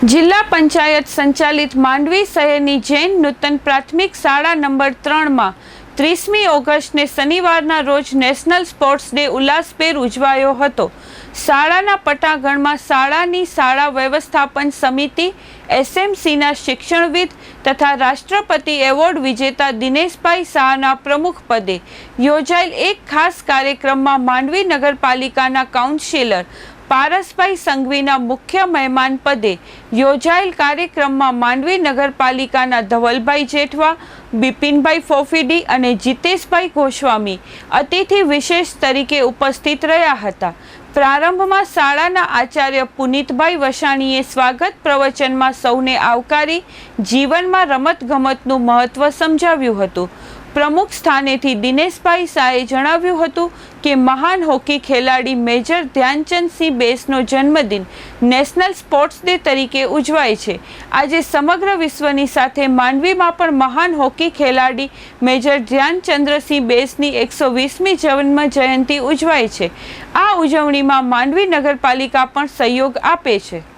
જિલ્લા પંચાયત સંચાલિત માંડવી શહેરની જૈન નૂતન પ્રાથમિક શાળા નંબર ત્રણમાં ત્રીસમી ઓગસ્ટને શનિવારના રોજ નેશનલ સ્પોર્ટ્સ ડે ઉલ્લાસભેર ઉજવાયો હતો. શાળાના પટાગણમાં શાળાની શાળા વ્યવસ્થાપન સમિતિ, એસએમસીના શિક્ષણવિદ તથા રાષ્ટ્રપતિ એવોર્ડ વિજેતા દિનેશભાઈ શાહના પ્રમુખ પદે યોજાયેલ એક ખાસ કાર્યક્રમમાં માંડવી નગરપાલિકાના કાઉન્સિલર પારસભાઈ સંઘવીના મુખ્ય મહેમાન પદે યોજાયેલ કાર્યક્રમમાં માંડવી નગરપાલિકાના ધવલભાઈ જેઠવા, બિપિનભાઈ ફોફીડી અને જીતેશભાઈ ગોસ્વામી અતિથિ વિશેષ તરીકે ઉપસ્થિત રહ્યા હતા. પ્રારંભમાં શાળાના આચાર્ય પુનિતભાઈ વસાણીએ સ્વાગત પ્રવચનમાં સૌને આવકારી જીવનમાં રમતગમતનું મહત્ત્વ સમજાવ્યું હતું. પ્રમુખ સ્થાનેથી દિનેશભાઈ શાહે જણાવ્યું હતું કે મહાન હોકી ખેલાડી મેજર ધ્યાનચંદસિંહ બેસનો જન્મદિન નેશનલ સ્પોર્ટ્સ ડે તરીકે ઉજવાય છે. આજે સમગ્ર વિશ્વની સાથે માંડવીમાં પણ મહાન હોકી ખેલાડી મેજર ધ્યાનચંદ્રસિંહ બેસની એકસો વીસમી જન્મ જયંતિ ઉજવાય છે. આ ઉજવણીમાં માંડવી નગરપાલિકા પણ સહયોગ આપે છે.